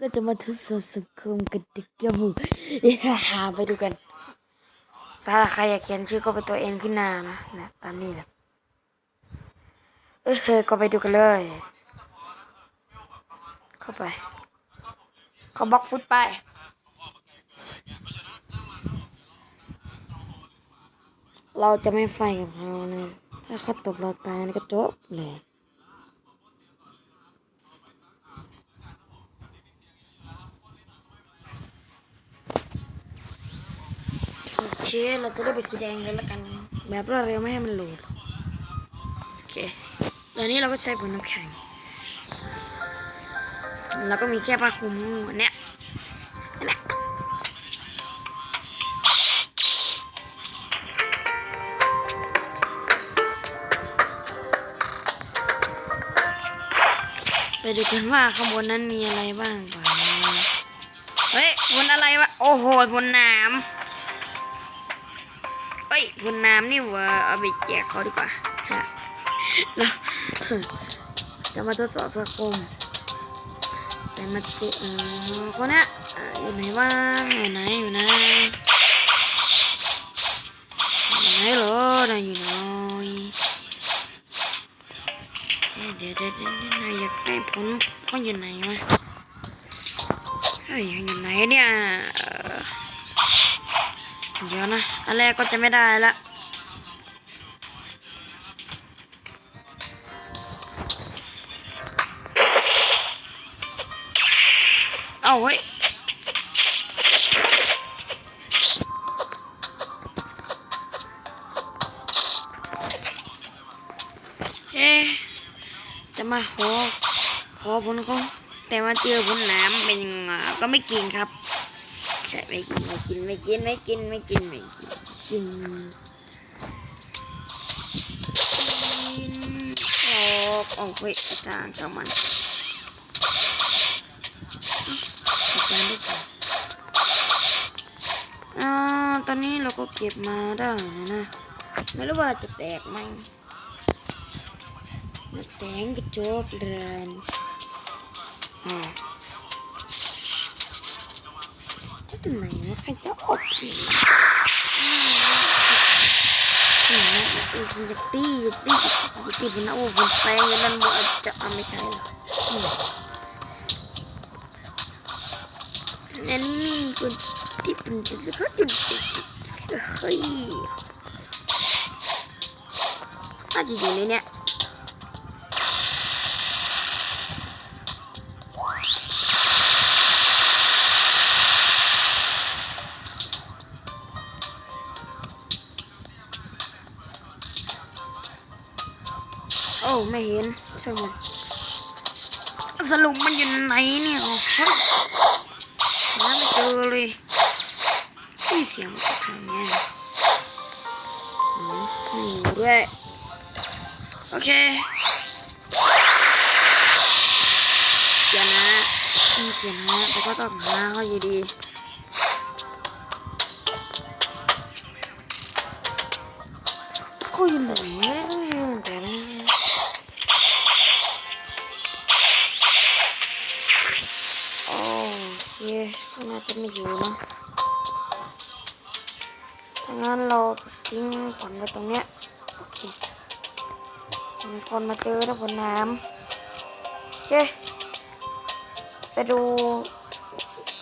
ก็จะมาทดสอบสังคมกันดิกระบุหาไปดูกันสาระใครอยากเขียนชื่อก็เป็นตัวเองขึ้นหน้านะนะตามนี้แหละเออก็ไปดูกันเลย เข้าไป เขาบล็อกฟุตไปเราจะไม่ไฟกับเขานะ ถ้าเขาตบเราตายนี่ก็จบเลย โอ เค เราจะได้ไปสีแดงเลยละกันแบบรวดเร็วไม่ให้มันโหลดโอเคตอนนี้เราก็ใช้บนน้ำแข็ง แล้วก็มีแค่ผ้าคลุมเนี้ยนั่นแหละไปดูกันว่าข้างบนนั้นมีอะไรบ้างเปล่าเฮ้ยบนอะไรวะ โอ้โหบนน้ำเอ้ย บนน้ำนี่วะเอาไปแจกเขาดีกว่าฮะแล้วจะมาทดสอบสังคมแต่มาเจอคนนี้อยู่ไหนวะอยู่ไหนอยู่ไหนอยู่ไหนเหรอน่ะอยู่ไหนเดี๋ยวเดี๋ยวเดี๋ยวนายอยากได้ผลเขาอยู่ไหนวะเฮ้ยอยู่ไหนเนี่ย เอ่อเดี๋ยวนะ อันแรกก็จะไม่ได้ละเอาเฮ้ยเอ๊จะมาขอขอผลเขาแต่มาเจอผลนามเป็นยังไงก็ไม่กินครับ ใช่ไม่กินไม่กินไม่กินไม่กินไม่กินไม่กินกินออกออกเฮ้ยอาจารย์ช่างมันอาจารย์ได้จ้ะอ่าตอนนี้เราก็เก็บมาได้นะนะ ไม่รู้ว่าจะแตกไหมแตงกระจกเรือนอ่า ไหนวะใครจะออกอีกอืมอืมอยากตีอยากตีอยากตีบนหน้าอ้บนแปลงอย่างนั้นบอาจะเอาไม่ใช่หรอกอืมอันนี้คุณที่เป็นจะจะเขาจุดเฮ้ยน่าจะอยู่ในเนี้ย ไม่เห็นใช่ไหมนสรุปมันอยู่ไหนเนี่ยอ๋อฮะหาไม่เจอเลยนี่เสียงมันจากทางเนี้ยอืมไม่อยู่ด้วยโอเคเดี๋ยวนะอืมเดี๋ยวนะแต่ก็ต้องหาเขาอยู่ดีเขาอยู่ไหน งั้นเราทิ้งขวัญไว้ตรงเนี้ยโอเคมีคนมาเจอแล้วบนน้ำโอเคไปดู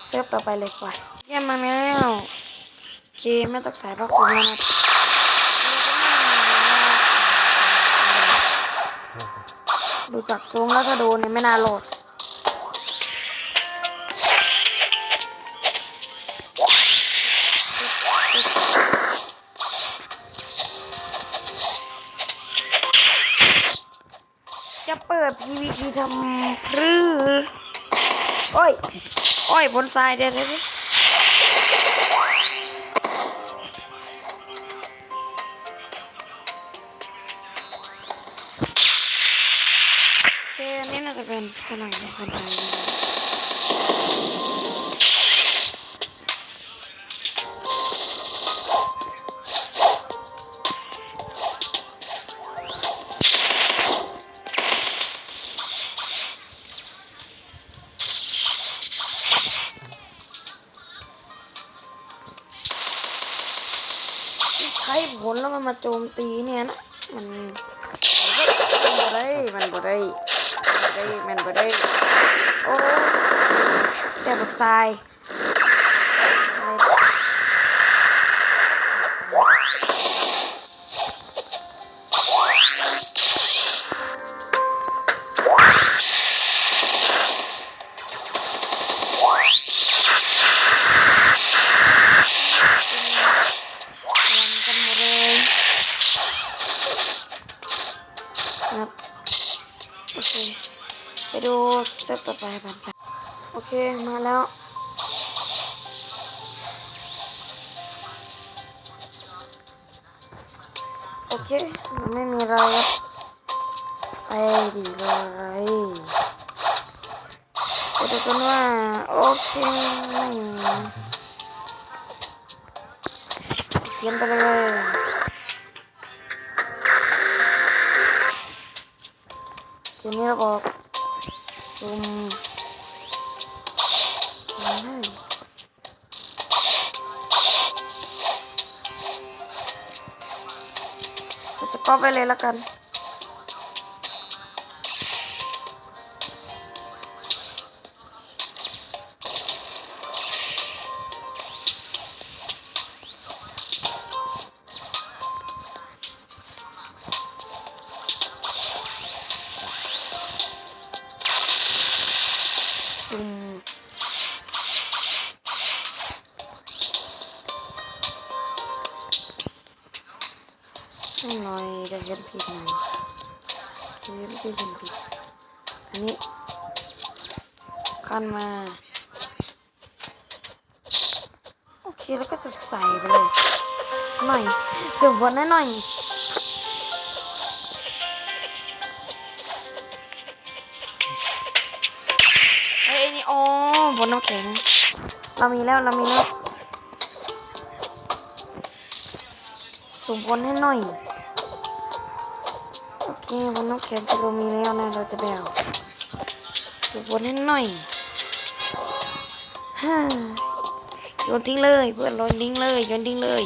เซิร์ฟต่อไปเลยกว่าเยี่ยมมาแล้วโอเคไม่ต้องถ่ายภาพคุณแล้วนะดูจากทรงแล้วถ้าโดนเนี่ยไม่น่าโหลด วิธีทำหรือโอ้ย โอ้ย บนทรายเดี๋ยวเดี๋ยวเดี๋ยวโอเคอันนี้น่าจะเป็นฝรั่งคนไทย จมตีเนี่ยนะมันมันบ่ได้มันบ่ได้มันบ่ได้มันบ่ได้โอ้แต่บักทราย ไปดูสเต็ปต่อไปผ่านไปโอเคมาแล้วโอเคมันไม่มีอะไรครับไปดีเลยไปดูกันว่าโอเคไม่มีเขียนไปเลยทีนี้เราบอกซุ่มอืม เราจะก๊อไปเลยแล้วกัน นผิดไหนเขียนไม่ได้เขียนผิด อันนี้ขั้นมา โอเคแล้วก็จะใส่ไปเลย หน่อยเสียบนหน่อยเฮ้ยไอ้นี่โอ้บนน้ำแข็ง เรามีแล้วเรามีแล้วสุ่มบนให้หน่อย โอเคบนน้ำแข็งที่เรามีแล้วนะเราจะไปเอาสุ่มบนให้หน่อยฮ่าโยนทิ้งเลยเพื่อนโยนทิ้งเลยโยนทิ้งเลย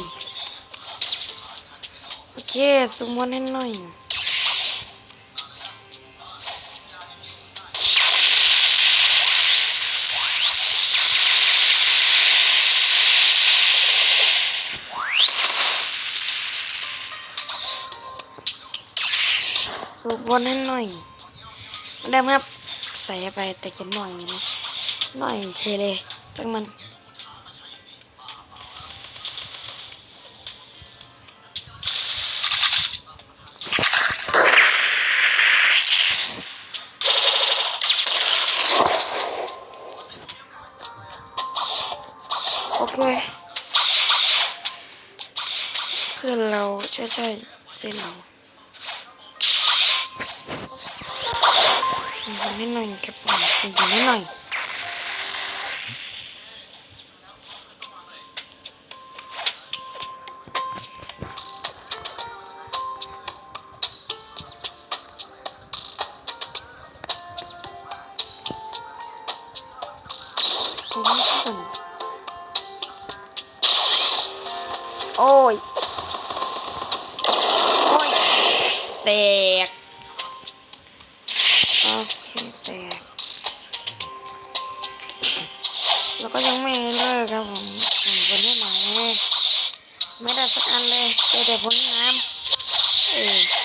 โอเคสุ่มบนให้หน่อย บบนให้หน่อยไม่ได้ครับใส่ไปแต่เขียนหน่อยนะหน่อยเชเลยจังมันโอเคเพื่อนเราใช่ใช่เป็นเรา หน่อยครับผมสิ่งคนนิดหน่อย ไม่เลิกครับผมผมคนที่ไหนไม่ได้สักอันเลยเจอแต่ผลน้ำเออ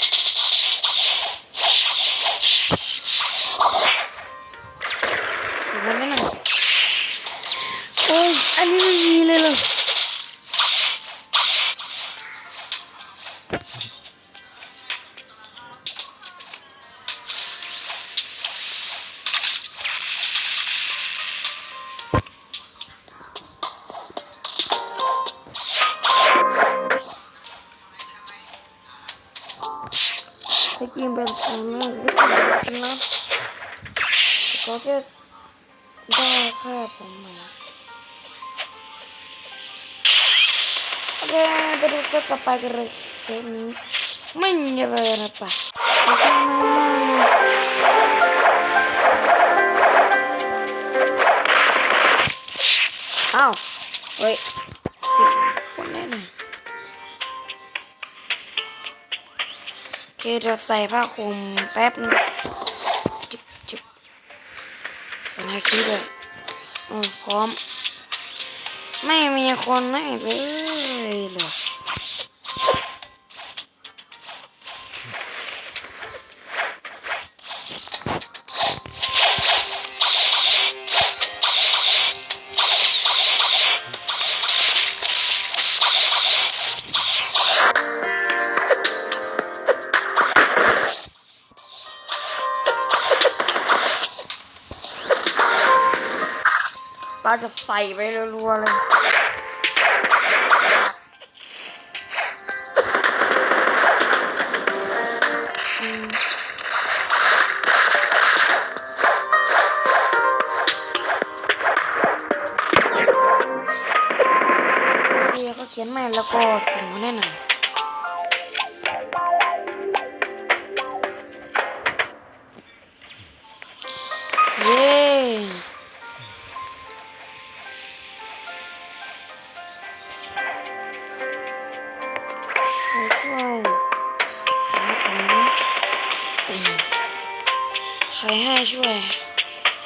ถ้ากินแบบนี้ไม่ทำกินนะก็แค่ได้ เดี๋ยวใส่ผ้าคลุมแป๊บนึงจุบจุบเป็นอาคีด้วยอืมพร้อม ไม่มีคนไม่เลยเหรอ ป้าจะใส่ไปรัวๆเลยเขาเขียนใหม่แล้วก็ส่งมาแน่นอน ใครให้ช่วย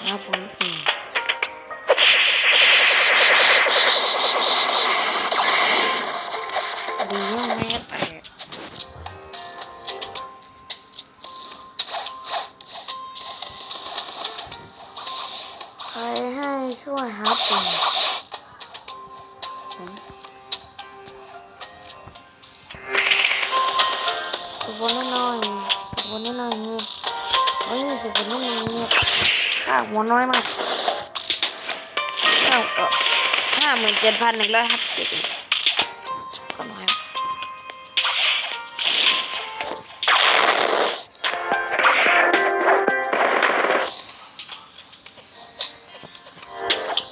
หาผลอืมดียังแม่แต่ใครให้ช่วยหาผลอืมสุบนน้อยสุบนน้อย เงียบเฮ้ยสุบนน้อยเงียบข้าหัวน้อยมากข้าก็ห้าหมื่นเจ็ดพันหนึ่งร้อยห้าสิบก็น้อย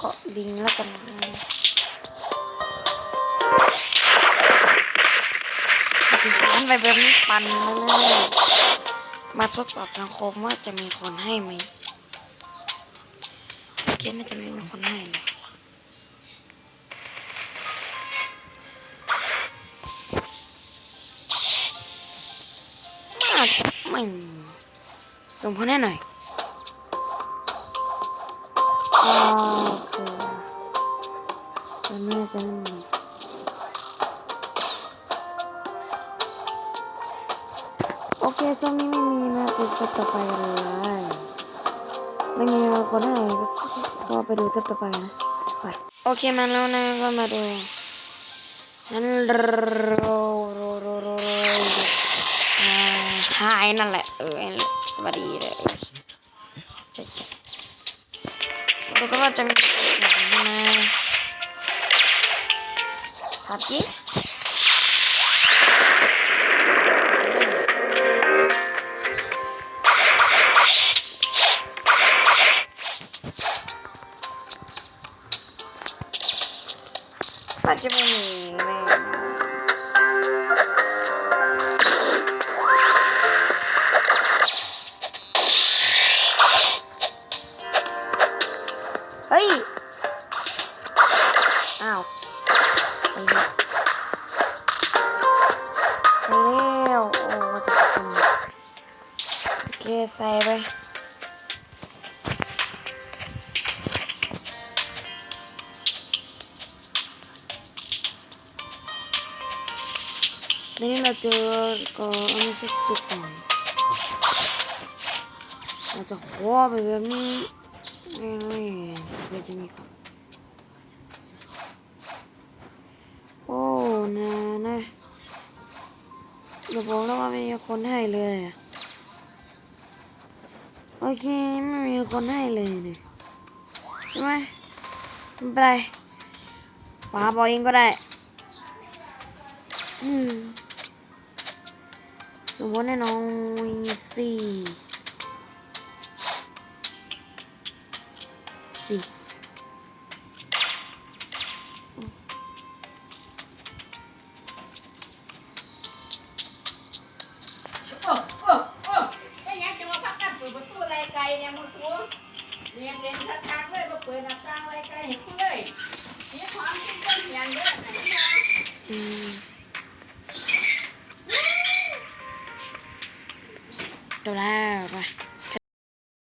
ก็ลิงแล้วกันดิฉันไปแบบนี้ปั่นมาเลย มาทดสอบสังคมว่าจะมีคนให้ไหมเกณน่าจะไม่มีคนให้เลยมากไม่ส่งผลให้หน่อยอ่าคือตอนนี้จะไม่ โอเคช่วงนี้ไม่มีนะไปสเต็ปต่อไปเลยไม่มีคนให้ก็ไปดูสเต็ปต่อไปนะไปโอเคมาแล้วนะก็มาดูฮันโรโรโรโรอ่าหายนั่นแหละเออสวัสดีเลยเออใช่ใช่ดูก็ว่าจะมีอย่างนี้นะทับยี่ อ้าวไปแล้วโอ้จะเป็นโอเคใส่ไปนนี้เราเจอก็ไม่ใช่จุดก่อนเราจะคว้าไปแบบนี้ไม่ไม่ไไม่มีคนให้เลยโอเคไม่มีคนให้เลยเนี่ยใช่ไหมไม่เป็นไรฟ้าบอเองก็ได้สมมติให้น้องสี่สี่